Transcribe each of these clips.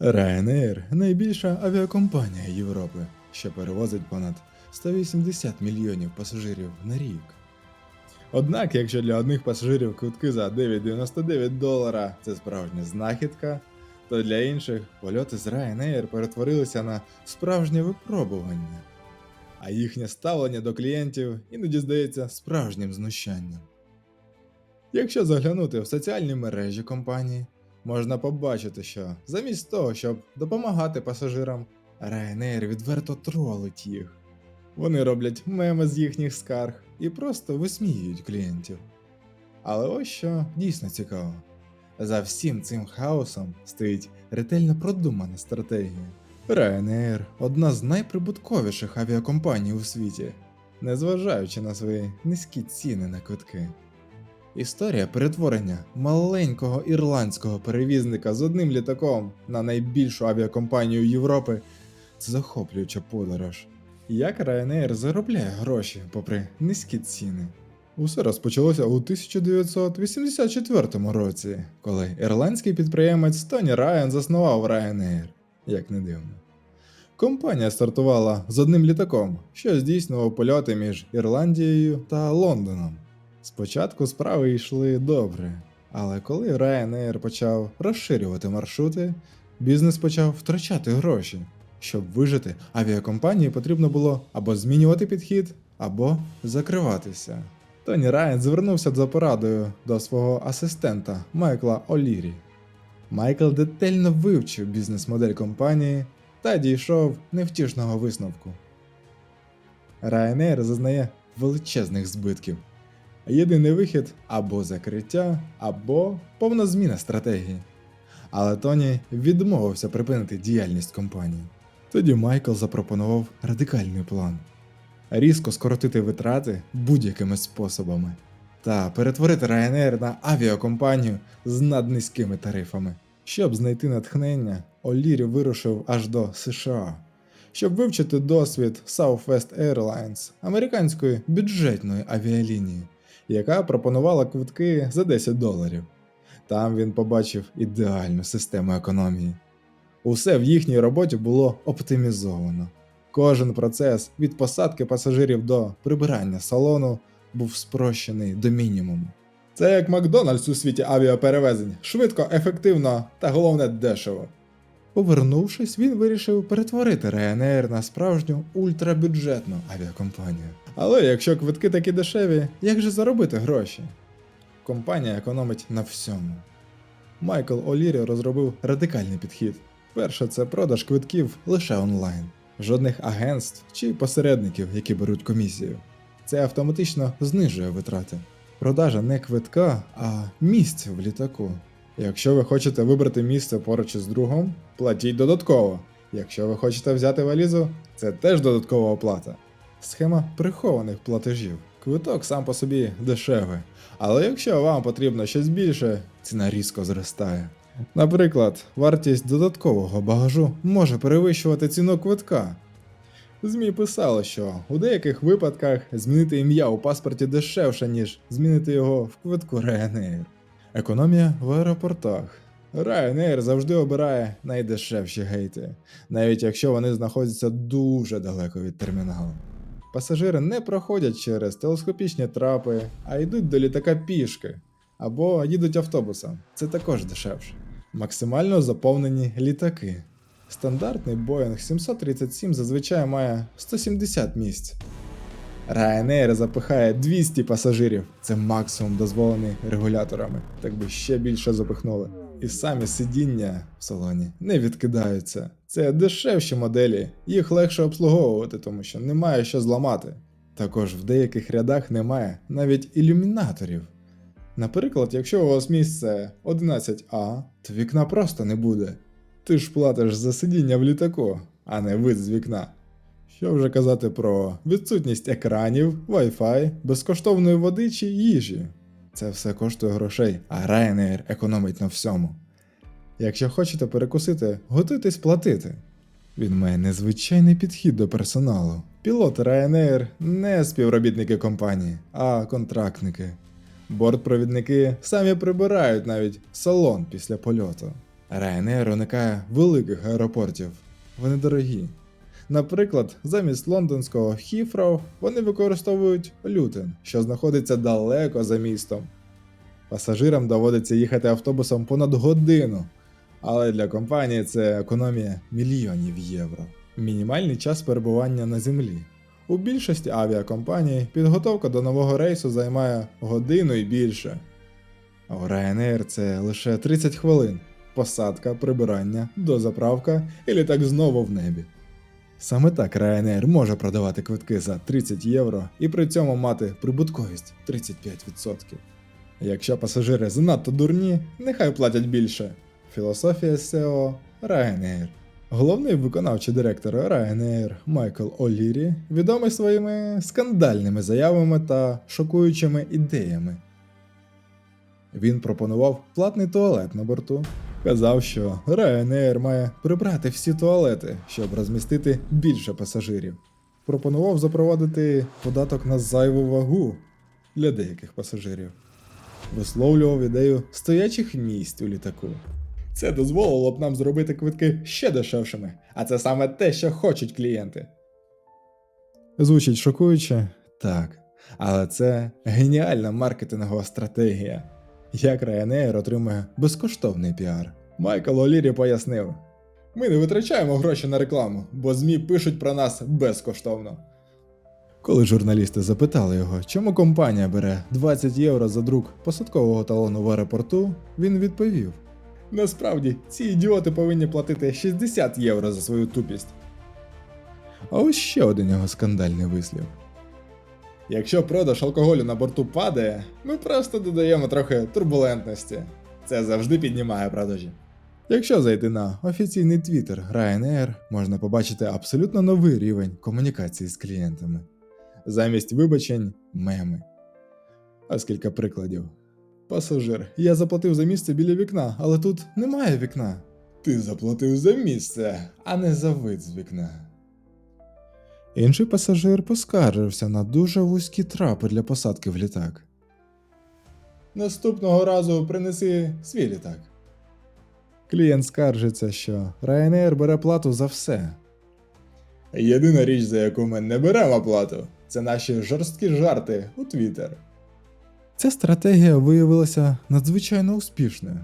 Ryanair – найбільша авіакомпанія Європи, що перевозить понад 180 мільйонів пасажирів на рік. Однак, якщо для одних пасажирів квитки за 9,99 долара це справжня знахідка, то для інших польоти з Ryanair перетворилися на справжнє випробування, а їхнє ставлення до клієнтів іноді здається справжнім знущанням. Якщо заглянути в соціальні мережі компанії, можна побачити, що замість того, щоб допомагати пасажирам, Ryanair відверто тролить їх. Вони роблять меми з їхніх скарг і просто висміюють клієнтів. Але ось що дійсно цікаво. За всім цим хаосом стоїть ретельно продумана стратегія. Ryanair – одна з найприбутковіших авіакомпаній у світі, незважаючи на свої низькі ціни на квитки. Історія перетворення маленького ірландського перевізника з одним літаком на найбільшу авіакомпанію Європи це захоплююча подорож. Як Ryanair заробляє гроші попри низькі ціни? Усе розпочалося у 1984 році, коли ірландський підприємець Тоні Райан заснував Ryanair, як не дивно. Компанія стартувала з одним літаком, що здійснював польоти між Ірландією та Лондоном. Спочатку справи йшли добре, але коли Ryanair почав розширювати маршрути, бізнес почав втрачати гроші. Щоб вижити, авіакомпанії потрібно було або змінювати підхід, або закриватися. Тоні Райан звернувся за порадою до свого асистента Майкла Олірі. Майкл детально вивчив бізнес-модель компанії та дійшов невтішного висновку. Ryanair зазнає величезних збитків. Єдиний вихід або закриття, або повна зміна стратегії. Але Тоні відмовився припинити діяльність компанії. Тоді Майкл запропонував радикальний план: різко скоротити витрати будь-якими способами та перетворити Ryanair на авіакомпанію з наднизькими тарифами. Щоб знайти натхнення, Олірі вирушив аж до США, щоб вивчити досвід Southwest Airlines, американської бюджетної авіалінії, яка пропонувала квитки за 10 доларів. Там він побачив ідеальну систему економії. Усе в їхній роботі було оптимізовано. Кожен процес від посадки пасажирів до прибирання салону був спрощений до мінімуму. Це як Макдональдс у світі авіаперевезень, швидко, ефективно та головне дешево. Повернувшись, він вирішив перетворити Ryanair на справжню ультрабюджетну авіакомпанію. Але якщо квитки такі дешеві, як же заробити гроші? Компанія економить на всьому. Майкл Олірі розробив радикальний підхід. Перше це продаж квитків лише онлайн, жодних агентств чи посередників, які беруть комісію. Це автоматично знижує витрати. Продажа не квитка, а місця в літаку. Якщо ви хочете вибрати місце поруч із другом, платіть додатково. Якщо ви хочете взяти валізу, це теж додаткова оплата. Схема прихованих платежів. Квиток сам по собі дешевий, але якщо вам потрібно щось більше, ціна різко зростає. Наприклад, вартість додаткового багажу може перевищувати ціну квитка. ЗМІ писали, що у деяких випадках змінити ім'я у паспорті дешевше, ніж змінити його в квитку Ryanair. Економія в аеропортах. Ryanair завжди обирає найдешевші гейти, навіть якщо вони знаходяться дуже далеко від терміналу. Пасажири не проходять через телескопічні трапи, а йдуть до літака пішки або їдуть автобусом. Це також дешевше. Максимально заповнені літаки. Стандартний Boeing 737 зазвичай має 170 місць. Ryanair запихає 200 пасажирів. Це максимум дозволений регуляторами, так би ще більше запихнули. І самі сидіння в салоні не відкидаються. Це дешевші моделі, їх легше обслуговувати, тому що немає що зламати. Також в деяких рядах немає навіть ілюмінаторів. Наприклад, якщо у вас місце 11А, то вікна просто не буде. Ти ж платиш за сидіння в літаку, а не вид з вікна. Що вже казати про відсутність екранів, Wi-Fi, безкоштовної води чи їжі. Це все коштує грошей, а Ryanair економить на всьому. Якщо хочете перекусити, готуйтесь платити. Він має незвичайний підхід до персоналу. Пілоти Ryanair не співробітники компанії, а контрактники. Бортпровідники самі прибирають навіть салон після польоту. Ryanair уникає великих аеропортів. Вони дорогі. Наприклад, замість лондонського Хіфроу вони використовують Лютен, що знаходиться далеко за містом. Пасажирам доводиться їхати автобусом понад годину, але для компанії це економія мільйонів євро. Мінімальний час перебування на землі. У більшості авіакомпаній підготовка до нового рейсу займає годину і більше. А у Ryanair це лише 30 хвилин. Посадка, прибирання, дозаправка і літак знову в небі. Саме так Ryanair може продавати квитки за 30 євро і при цьому мати прибутковість 35%. Якщо пасажири занадто дурні, нехай платять більше. Філософія SEO Ryanair. Головний виконавчий директор Ryanair Майкл Олірі відомий своїми скандальними заявами та шокуючими ідеями. Він пропонував платний туалет на борту. Казав, що Ryanair має прибрати всі туалети, щоб розмістити більше пасажирів. Пропонував запровадити податок на зайву вагу для деяких пасажирів. Висловлював ідею стоячих місць у літаку. Це дозволило б нам зробити квитки ще дешевшими, а це саме те, що хочуть клієнти. Звучить шокуюче? Так. Але це геніальна маркетингова стратегія. Як Ryanair отримує безкоштовний піар. Майкл Олірі пояснив: ми не витрачаємо гроші на рекламу, бо ЗМІ пишуть про нас безкоштовно. Коли журналісти запитали його, чому компанія бере 20 євро за друк посадкового талону в аеропорту, він відповів: Насправді, ці ідіоти повинні платити 60 євро за свою тупість. А ось ще один його скандальний вислів. Якщо продаж алкоголю на борту падає, ми просто додаємо трохи турбулентності. Це завжди піднімає продажі. Якщо зайти на офіційний твіттер Ryanair, можна побачити абсолютно новий рівень комунікації з клієнтами. Замість вибачень меми. Ось кілька прикладів. Пасажир, я заплатив за місце біля вікна, але тут немає вікна. Ти заплатив за місце, а не за вид з вікна. Інший пасажир поскаржився на дуже вузькі трапи для посадки в літак. Наступного разу принеси свій літак. Клієнт скаржиться, що Ryanair бере плату за все. Єдина річ, за яку ми не беремо плату, це наші жорсткі жарти у Twitter. Ця стратегія виявилася надзвичайно успішною.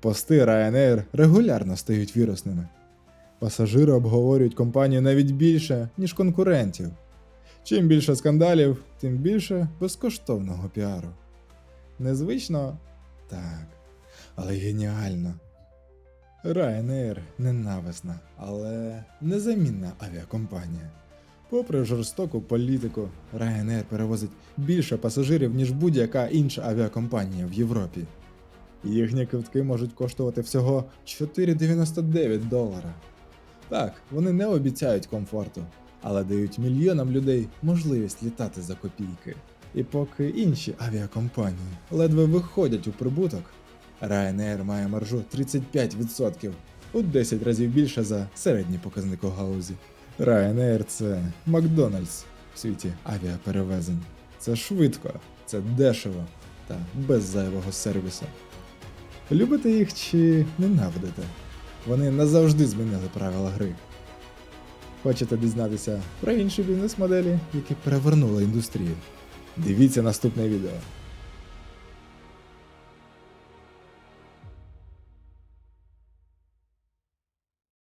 Пости Ryanair регулярно стають вірусними. Пасажири обговорюють компанію навіть більше, ніж конкурентів. Чим більше скандалів, тим більше безкоштовного піару. Незвично? Так, але геніально. Ryanair ненависна, але незамінна авіакомпанія. Попри жорстоку політику, Ryanair перевозить більше пасажирів, ніж будь-яка інша авіакомпанія в Європі. Їхні квитки можуть коштувати всього 4,99 долара. Так, вони не обіцяють комфорту, але дають мільйонам людей можливість літати за копійки. І поки інші авіакомпанії ледве виходять у прибуток, Ryanair має маржу 35%, у 10 разів більше за середній показник у гаузі. Ryanair – це Макдональдс в світі авіаперевезень. Це швидко, це дешево та без зайвого сервісу. Любите їх чи ненавидите? Вони назавжди змінили правила гри. Хочете дізнатися про інші бізнес-моделі, які перевернули індустрію? Дивіться наступне відео.